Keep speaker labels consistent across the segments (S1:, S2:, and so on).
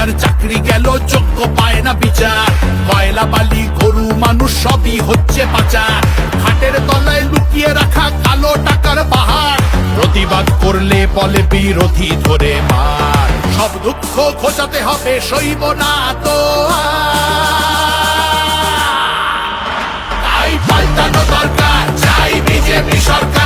S1: যার চাকরি গেল যোগ্য পায় না বিচার। কয়লা বালি, গরু, মানুষ, সবই হচ্ছে পাচার। খাটের তলায় লুকিয়ে রাখা কালো টাকার পাহাড়। প্রতিবাদ করলে বলে বিরোধী ধরে মার। সব দুঃখ খোঁজাতে হবে, সইব না তো তাই পাল্টানো দরকার, চাই বিজেপি সরকার।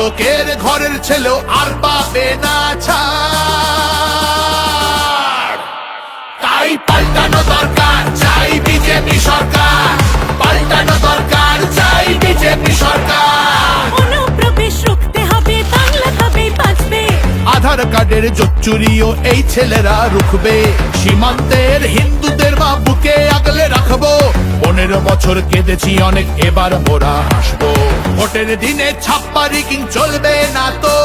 S1: শাসকের ঘরের ছেলেও আর পাবে না ছাড়। তাই পাল্টানো দরকার চাই বিজেপি সরকার। পাল্টানো দরকার চাই বিজেপি সরকার।
S2: অনুপ্রবেশ রুখতে হবে বাংলা তবেই বাঁচবে?
S1: আধার কার্ডের চুরিও এই ছেলেরা রুখবে। সীমান্তের হিন্দুদের মা বুকে আগলে রাখব। পনেরো বছর কেঁদেছি অনেক এবার মোরা হাসবো। ভোটের দিনে ছাপ্পা রিকিং চলবে না তো।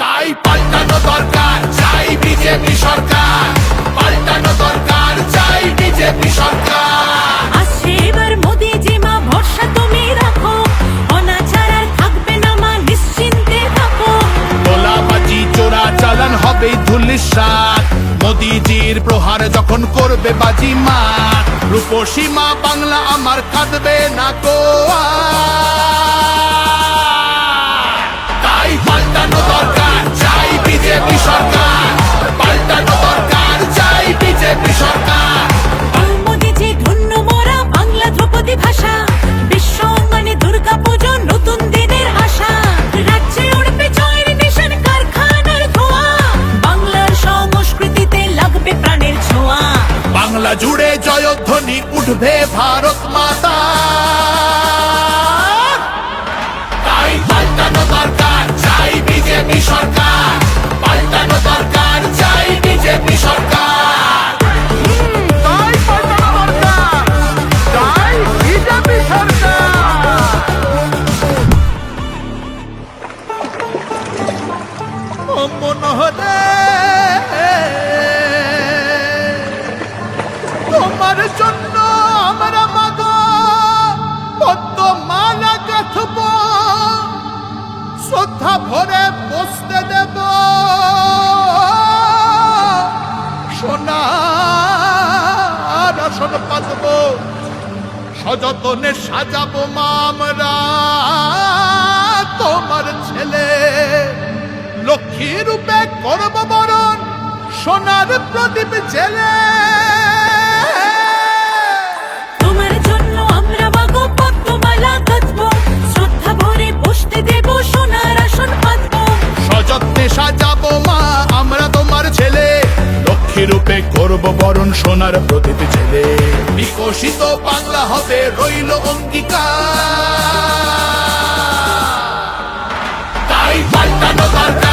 S1: তাই পাল্টানো দরকার চাই বিজেপি সরকার। পাল্টানো দরকার চাই বিজেপি সরকার।
S2: আসছে এবার ভরসা তুমি রাখো। অনাচার আর থাকবে না মা নিশ্চিন্তে থাকো।
S1: গোলাবাজি চোরা চালান হবে ধুলিসাত। মোদিজির প্রহার যখন করবে বাজি রূপসীমা বাংলা আমার কাঁদবে না তো জুড়ে জয়ধ্বনি উঠবে ভারত মাতা পাতব সযতনে সাজাবো মা আমরা তোমার ছেলে লক্ষ্মী রূপে করব বরণ সোনার প্রদীপ সযত্নে সাজাবো মা আমরা তোমার ছেলে। লক্ষ্মী রূপে করব বরণ সোনার প্রদীপ জেলে। বিকশিত বাংলা হবে রইল অঙ্গীকার। তাই পাল্টানো দরকার